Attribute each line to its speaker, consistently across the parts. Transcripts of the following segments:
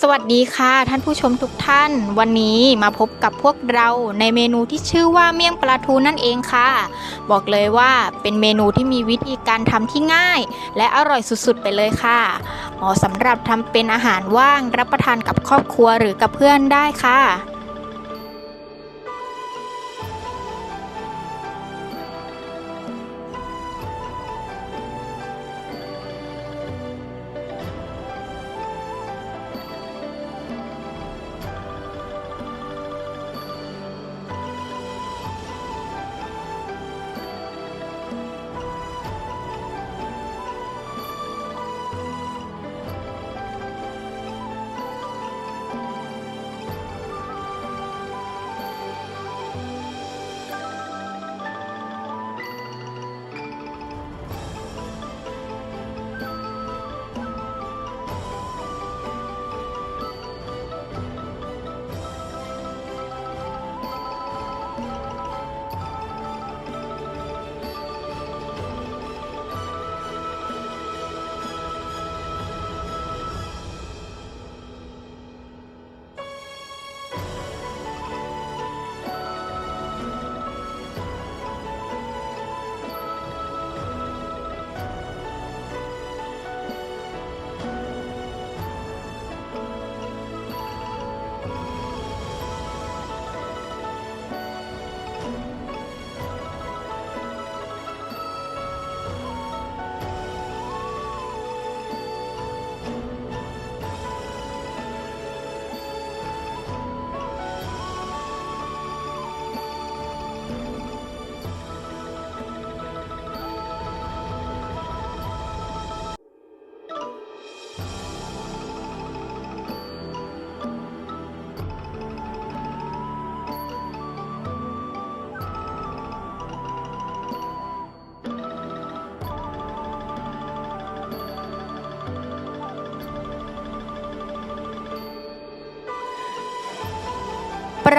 Speaker 1: สวัสดีค่ะท่านผู้ชมทุกท่าน วันนี้มาพบกับพวกเราในเมนูที่ชื่อว่าเมี่ยงปลาทูนั่นเองค่ะ บอกเลยว่าเป็นเมนูที่มีวิธีการทำที่ง่าย และอร่อยสุดๆไปเลยค่ะเหมาะสำหรับทำเป็นอาหารว่างรับประทานกับครอบครัวหรือกับเพื่อนได้ค่ะ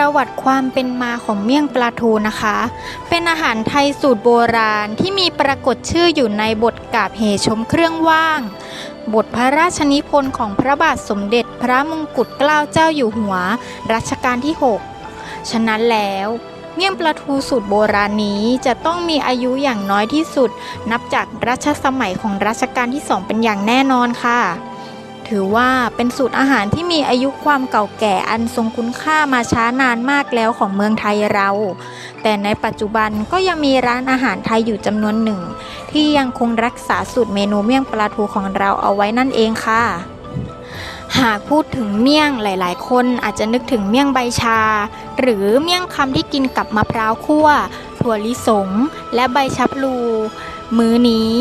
Speaker 1: ประวัติความเป็นมาของเมี่ยงปลาทูนะคะ เป็นอาหารไทยสูตรโบราณที่มีปรากฏชื่ออยู่ในบทกาบเหชมเครื่องว่าง บทพระราชนิพนธ์ของพระบาทสมเด็จพระมงกุฎเกล้าเจ้าอยู่หัว รัชกาลที่ 6 ฉะนั้นแล้วเมี่ยงปลาทูสูตรโบราณนี้จะต้องมีอายุอย่างน้อยที่สุด นับจากรัชสมัยของรัชกาลที่สองเป็นอย่างแน่นอนค่ะ ถือว่าเป็นสูตรอาหารที่มีอายุความเก่าแก่อันทรงคุณค่ามาช้านานมากแล้วของเมืองไทยเรา แต่ในปัจจุบันก็ยังมีร้านอาหารไทยอยู่จำนวนหนึ่ง ที่ยังคงรักษาสูตรเมนูเมี่ยงปลาทูของเราเอาไว้นั่นเองค่ะ หากพูดถึงเมี่ยงหลาย ๆ คนอาจจะนึกถึงเมี่ยงใบชา หรือเมี่ยงคำที่กินกับมะพร้าวคั่ว ถั่วลิสง และใบชะพลูมื้อนี้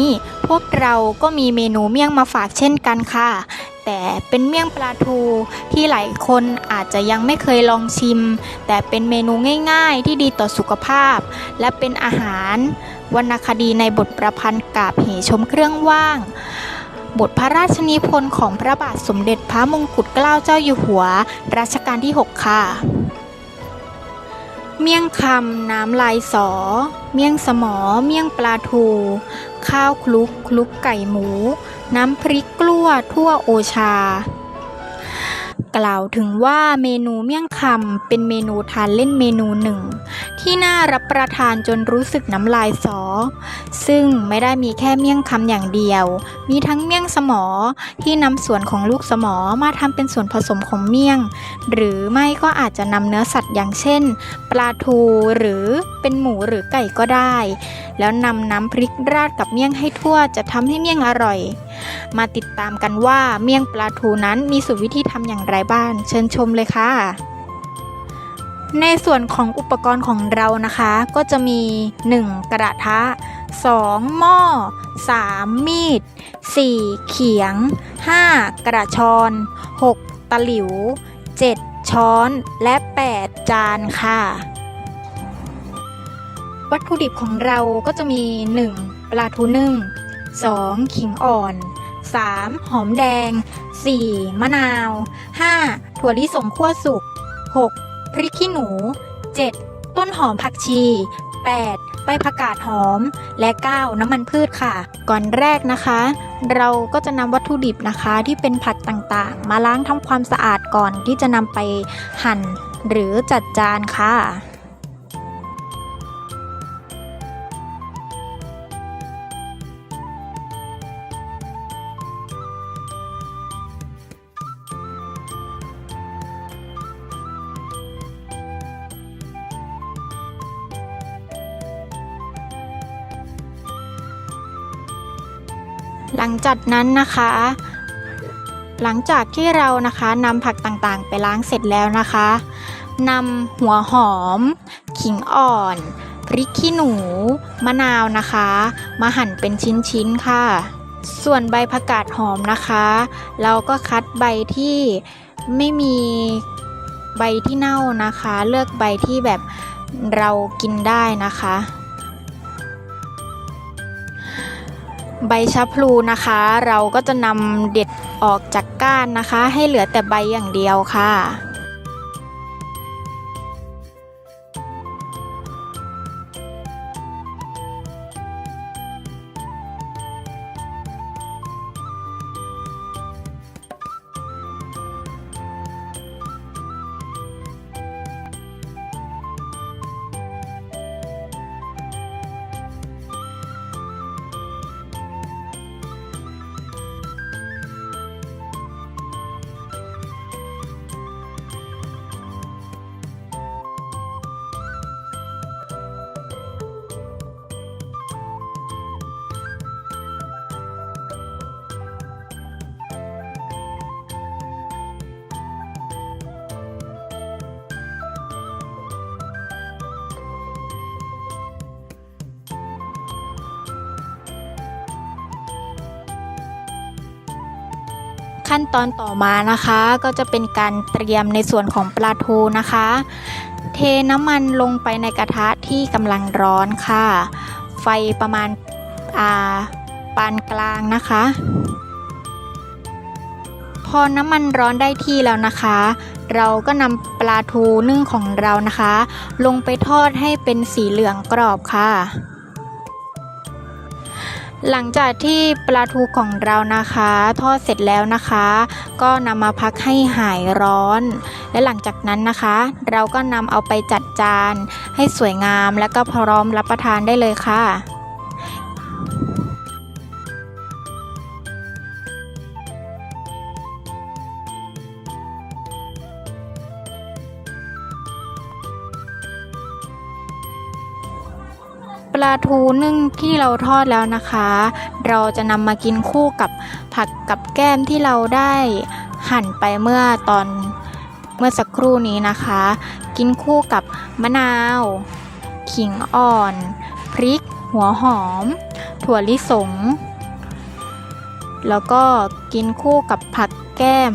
Speaker 1: พวกเราก็มีเมนูเมี่ยงมาฝากเช่นกันค่ะ แต่เป็นเมี่ยงปลาทูที่หลายคนอาจจะยังไม่เคยลองชิม แต่เป็นเมนูง่ายๆ ที่ดีต่อสุขภาพ และเป็นอาหารวรรณคดีในบทประพันธ์กาบเหชมเครื่องว่าง บทพระราชนิพนธ์ของพระบาทสมเด็จพระมงกุฎเกล้าเจ้าอยู่หัว รัชกาลที่ 6 ค่ะ เมี่ยงคำน้ำลายสอ เมี่ยงสมอ เมี่ยงปลาทู ข้าวคลุกคลุกไก่หมู น้ำพริกกล้วทั่วโอชา กล่าวถึงว่าเมนูเมี่ยงคำเป็นเมนูทานเล่นเมนูหนึ่ง ที่น่ารับประทานจนรู้สึกน้ำลายสอ ซึ่งไม่ได้มีแค่เมี่ยงคำอย่างเดียว มีทั้งเมี่ยงสมอที่นำส่วนของลูกสมอมาทำเป็นส่วนผสมของเมี่ยง หรือไม่ก็อาจจะนำเนื้อสัตว์อย่างเช่น ปลาทูหรือเป็นหมูหรือไก่ก็ได้ แล้วนำน้ำพริกราดกับเมี่ยงให้ทั่วจะทำให้เมี่ยงอร่อย มาติดตามกันว่าเมี่ยงปลาทูนั้นมีสูตรวิธีทำอย่างไรบ้างเชิญชมเลยค่ะ ในส่วนของอุปกรณ์ของเรานะคะ ก็จะมี 1. กระทะ 2. หม้อ 3. มีด 4. เขียง 5. กระชอน 6. ตะหลิว 7. ช้อน และ 8 จานค่ะ วัตถุดิบของเราก็จะมี 1. ปลาทูนึ่ง 2. ขิงอ่อน 3. หอมแดง 4. มะนาว 5. ถั่วลิสงคั่วสุก 6. พริกขี้หนู 7. ต้นหอมผักชี 8. ใบผักกาดหอม และ 9 น้ำมันพืชค่ะ ก่อนแรกนะคะ เราก็จะนำวัตถุดิบนะคะที่เป็นผักต่างๆ มาล้างทำความสะอาดก่อนที่จะนำไปหั่น หรือจัดจานค่ะ หลังจากนั้นนะคะ หลังจากที่เรานะคะนำผักต่างๆ ไปล้างเสร็จแล้วนะคะนำหัวหอม ขิงอ่อน พริกขี้หนู มะนาวนะคะ มาหั่นเป็นชิ้นๆค่ะ ส่วนใบผักกาดหอมนะคะ เราก็คัดใบที่ไม่มีใบที่เน่านะคะ เลือกใบที่แบบเรากินได้นะคะ ใบชะพลูนะคะ เราก็จะนำเด็ดออกจากก้านนะคะ ให้เหลือแต่ใบอย่างเดียวค่ะ ขั้นตอนต่อมานะคะ ก็จะเป็นการเตรียมในส่วนของปลาทูนะคะ เทน้ำมันลงไปในกระทะที่กำลังร้อนค่ะ ไฟประมาณอ่าปานกลางนะคะ พอน้ำมันร้อนได้ที่แล้วนะคะ เราก็นำปลาทูนึ่งของเรานะคะ ลงไปทอดให้เป็นสีเหลืองกรอบค่ะ หลังจากที่ปลาทูของเรานะคะ ทอดเสร็จแล้วนะคะ ก็นำมาพักให้หายร้อน และหลังจากนั้นนะคะ เราก็นำเอาไปจัดจานให้สวยงาม และก็พร้อมรับประทานได้เลยค่ะ ลาทูนึ่งที่เราทอดแล้วนะคะ เราจะนำมากินคู่กับผักกับแก้มที่เราได้หั่นไปเมื่อตอนเมื่อสักครู่นี้นะคะ กินคู่กับมะนาว ขิงอ่อน พริก หัวหอม ถั่วลิสง แล้วก็กินคู่กับผักแก้ม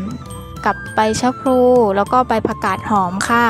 Speaker 1: กับใบชะพลูแล้วก็ใบผักกาดหอมค่ะ